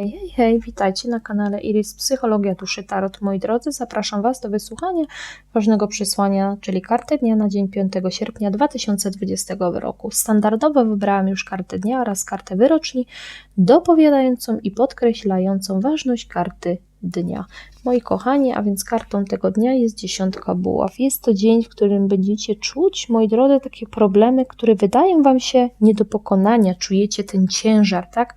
Hej, hej, witajcie na kanale Iris Psychologia Duszy Tarot. Moi drodzy, zapraszam Was do wysłuchania ważnego przesłania, czyli kartę dnia na dzień 5 sierpnia 2020 roku. Standardowo wybrałam już kartę dnia oraz kartę wyroczni, dopowiadającą i podkreślającą ważność karty dnia. Moi kochani, a więc kartą tego dnia jest dziesiątka buław. Jest to dzień, w którym będziecie czuć, moi drodzy, takie problemy, które wydają Wam się nie do pokonania. Czujecie ten ciężar, tak?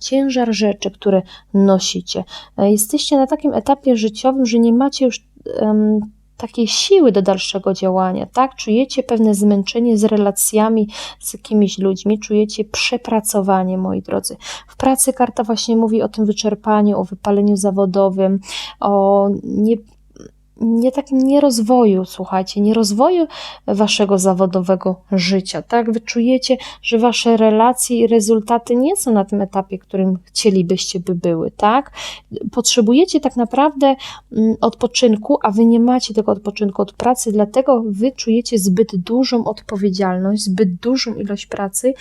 Ciężar rzeczy, które nosicie. E, Jesteście na takim etapie życiowym, że nie macie już em, takiej siły do dalszego działania, tak? Czujecie pewne zmęczenie z relacjami z jakimiś ludźmi, czujecie przepracowanie, moi drodzy. W pracy karta właśnie mówi o tym wyczerpaniu, o wypaleniu zawodowym, o nie, nie takim nierozwoju, słuchajcie, nierozwoju waszego zawodowego życia, tak? Wy czujecie, że wasze relacje i rezultaty nie są na tym etapie, którym chcielibyście by były, tak? Potrzebujecie tak naprawdę mm, odpoczynku, a wy nie macie tego odpoczynku od pracy, dlatego wy czujecie zbyt dużą odpowiedzialność, zbyt dużą ilość pracy,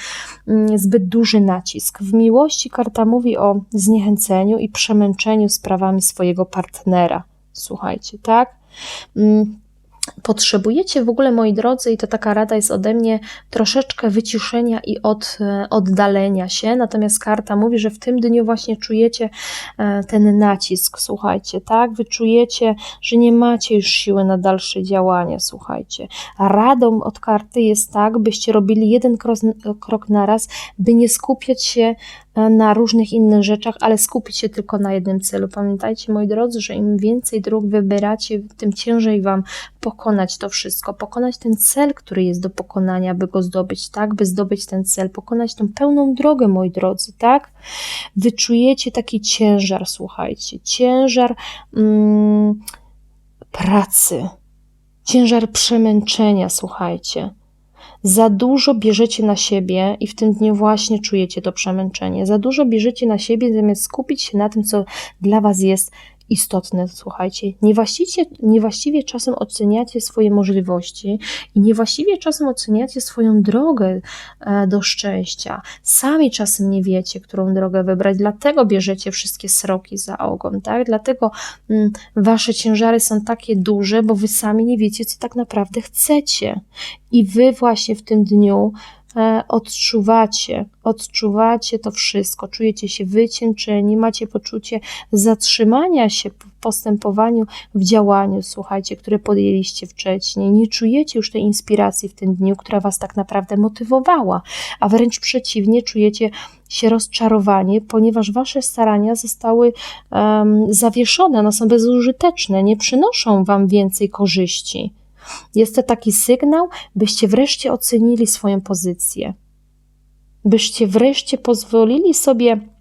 mm, zbyt duży nacisk. W miłości karta mówi o zniechęceniu i przemęczeniu sprawami swojego partnera. Słuchajcie, tak? Mm, Potrzebujecie w ogóle, moi drodzy, i to taka rada jest ode mnie, troszeczkę wyciszenia i od, e, oddalenia się. Natomiast karta mówi, że w tym dniu właśnie czujecie e, ten nacisk, słuchajcie, tak? Wy czujecie, że nie macie już siły na dalsze działanie, słuchajcie. Radą od karty jest tak, byście robili jeden krok, krok na raz, by nie skupiać się na różnych innych rzeczach, ale skupić się tylko na jednym celu. Pamiętajcie, moi drodzy, że im więcej dróg wybieracie, tym ciężej Wam pokonać to wszystko, pokonać ten cel, który jest do pokonania, by go zdobyć, tak? By zdobyć ten cel, pokonać tą pełną drogę, moi drodzy, tak? Wyczujecie taki ciężar, słuchajcie, ciężar mm, pracy, ciężar przemęczenia, słuchajcie za dużo bierzecie na siebie i w tym dniu właśnie czujecie to przemęczenie. Za dużo bierzecie na siebie, zamiast skupić się na tym, co dla Was jest istotne. Słuchajcie, niewłaściwie, niewłaściwie czasem oceniacie swoje możliwości i niewłaściwie czasem oceniacie swoją drogę e, do szczęścia. Sami czasem nie wiecie, którą drogę wybrać, dlatego bierzecie wszystkie sroki za ogon, tak? Dlatego mm, wasze ciężary są takie duże, bo wy sami nie wiecie, co tak naprawdę chcecie. I wy właśnie w tym dniu odczuwacie, odczuwacie to wszystko, czujecie się wycieńczeni, macie poczucie zatrzymania się w postępowaniu, w działaniu, słuchajcie, które podjęliście wcześniej. Nie czujecie już tej inspiracji w tym dniu, która was tak naprawdę motywowała, a wręcz przeciwnie, czujecie się rozczarowanie, ponieważ wasze starania zostały um, zawieszone, one są bezużyteczne, nie przynoszą wam więcej korzyści. Jest to taki sygnał, byście wreszcie ocenili swoją pozycję, byście wreszcie pozwolili sobie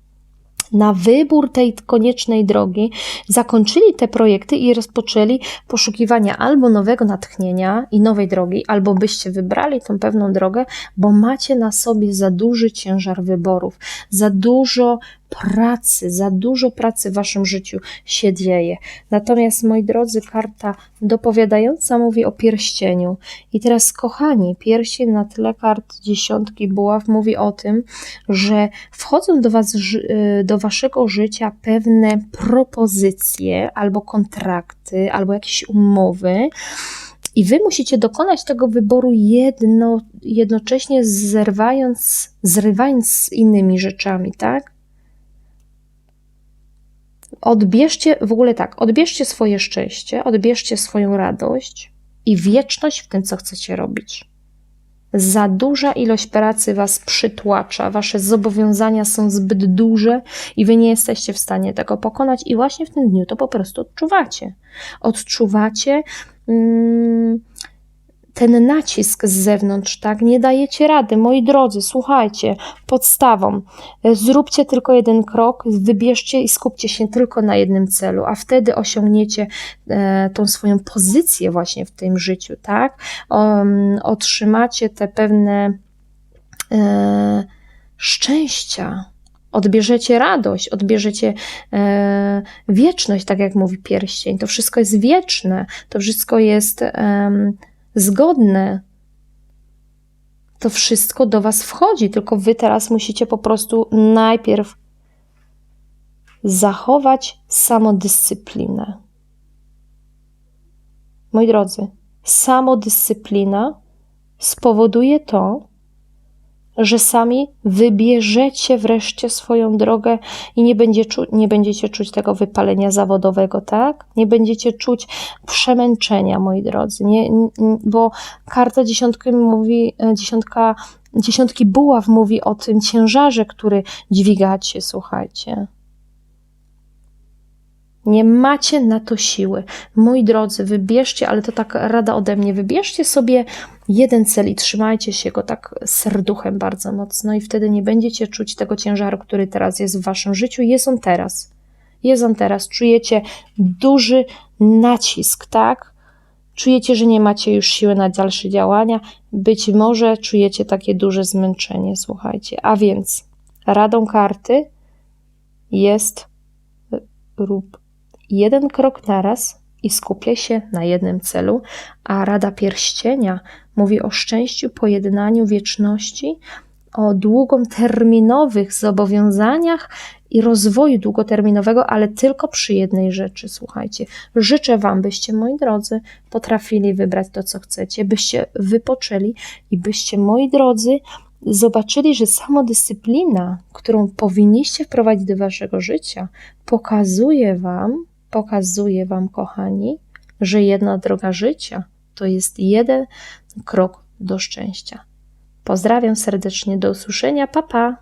na wybór tej koniecznej drogi, zakończyli te projekty i rozpoczęli poszukiwania albo nowego natchnienia i nowej drogi, albo byście wybrali tą pewną drogę, bo macie na sobie za duży ciężar wyborów, za dużo pracy, za dużo pracy w waszym życiu się dzieje. Natomiast, moi drodzy, karta dopowiadająca mówi o pierścieniu. I teraz, kochani, pierścień na tle kart dziesiątki buław mówi o tym, że wchodzą do was, do waszego życia pewne propozycje albo kontrakty, albo jakieś umowy, i wy musicie dokonać tego wyboru jedno, jednocześnie zerwając, zrywając z innymi rzeczami, tak? Odbierzcie, w ogóle tak, odbierzcie swoje szczęście, odbierzcie swoją radość i wieczność w tym, co chcecie robić. Za duża ilość pracy was przytłacza, wasze zobowiązania są zbyt duże i wy nie jesteście w stanie tego pokonać, i właśnie w tym dniu to po prostu odczuwacie. Odczuwacie. Mm, ten nacisk z zewnątrz, tak? Nie dajecie rady. Moi drodzy, słuchajcie, podstawą zróbcie tylko jeden krok, wybierzcie i skupcie się tylko na jednym celu, a wtedy osiągniecie e, tą swoją pozycję właśnie w tym życiu, tak? Otrzymacie te pewne e, szczęścia, odbierzecie radość, odbierzecie e, wieczność, tak jak mówi pierścień. To wszystko jest wieczne, to wszystko jest e, zgodne. To wszystko do Was wchodzi, tylko Wy teraz musicie po prostu najpierw zachować samodyscyplinę. Moi drodzy, samodyscyplina spowoduje to, że sami wybierzecie wreszcie swoją drogę i nie, będzie czu- nie będziecie czuć tego wypalenia zawodowego, tak? Nie będziecie czuć przemęczenia, moi drodzy, nie, n- n- bo karta dziesiątki mówi, e, dziesiątka, dziesiątki buław mówi o tym ciężarze, który dźwigacie, słuchajcie. Nie macie na to siły. Moi drodzy, wybierzcie, ale to tak rada ode mnie, wybierzcie sobie jeden cel i trzymajcie się go tak serduchem bardzo mocno i wtedy nie będziecie czuć tego ciężaru, który teraz jest w waszym życiu. Jest on teraz. Jest on teraz. Czujecie duży nacisk, tak? Czujecie, że nie macie już siły na dalsze działania. Być może czujecie takie duże zmęczenie, słuchajcie. A więc radą karty jest rób jeden krok naraz i skupiaj się na jednym celu, a Rada Pierścienia mówi o szczęściu, pojednaniu, wieczności, o długoterminowych zobowiązaniach i rozwoju długoterminowego, ale tylko przy jednej rzeczy, słuchajcie. Życzę Wam, byście, moi drodzy, potrafili wybrać to, co chcecie, byście wypoczęli i byście, moi drodzy, zobaczyli, że samodyscyplina, którą powinniście wprowadzić do Waszego życia, pokazuje Wam, pokazuje Wam, kochani, że jedna droga życia to jest jeden krok do szczęścia. Pozdrawiam serdecznie, do usłyszenia, pa pa!